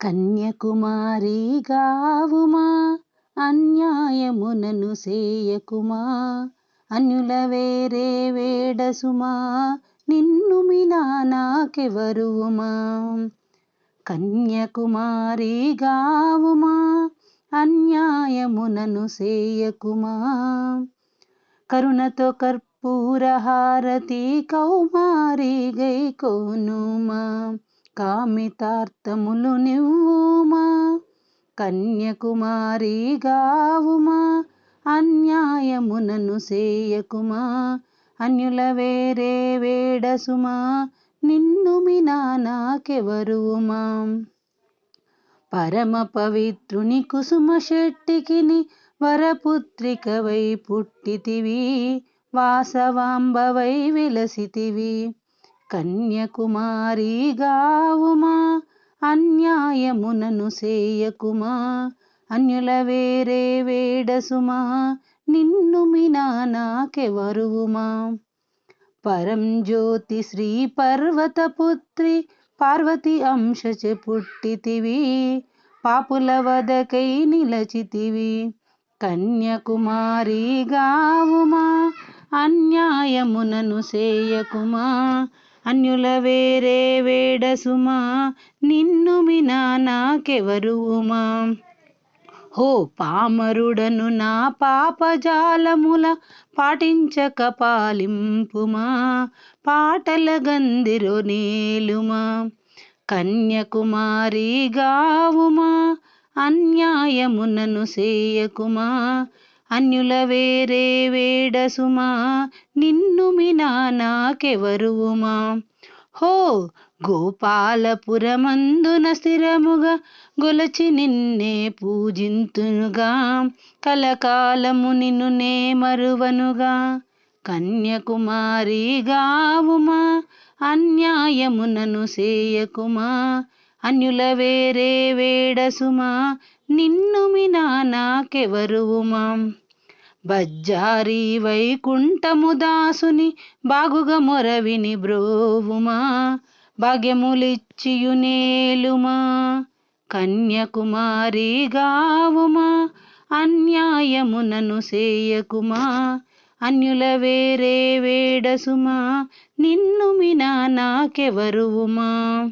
కన్యకుమారి గావుమా అన్యాయమునను సేయకుమా అన్యుల వేరే వేడసుమా నిన్ను మినా నాకెవరుమా కన్యకుమారి గావుమా అన్యాయమునను సేయకుమా? కరుణతో కర్పూరహారతి కౌమారి గైకోనుమా కామితార్థములు నివ్వుమా కన్యకుమారి గావుమా అన్యాయమునను సేయకుమా అన్యుల వేరే వేడసుమా నిన్ను మినా నాకెవరుమా పరమ పవిత్రుని కుసుమ శెట్టికిని వరపుత్రికవై పుట్టితివి వాసవాంబవై విలసితివి. కన్యకుమారీగావుమా అన్యాయమునను సేయకుమా అన్యుల వేరే వేడసుమా నిన్ను మినా నాకెవరువుమా పరం జ్యోతి శ్రీ పర్వతపుత్రి పార్వతి అంశచ పుట్టితివి పాపుల వదకై నిలచితివి. కన్యకుమారి గావుమా అన్యాయమునను సేయకుమా అన్యుల వేరే వేడసుమా నిన్ను మినా నాకెవరుమా హో పామరుడను నా పాపజాలముల పాటించక పాలింపుమా పాటల గందిరో నేలుమా? కన్యకుమారి గావుమా అన్యాయమునను సేయకుమా? అన్యుల వేరే వేడసుమా నిన్ను మినా నాకెవరుమా హో గోపాలపురమందున స్థిరముగా గొలచి నిన్నే పూజింతునుగా కలకాలము నిన్ను నే మరువనుగా. కన్యకుమారి గావుమా అన్యాయమునను సేయకుమా? అన్యుల వేరే వేడసుమా నిన్ను మినా నాకెవరుమా బజ్జారి వైకుంఠము దాసుని బాగుగా మొరవిని బ్రోవుమా భాగ్యములిచ్చియునేలుమా కన్యకుమారి గావుమా అన్యాయమునను సేయకుమా అన్యుల వేరే వేడసుమా నిన్ను మినా నాకెవరువుమా?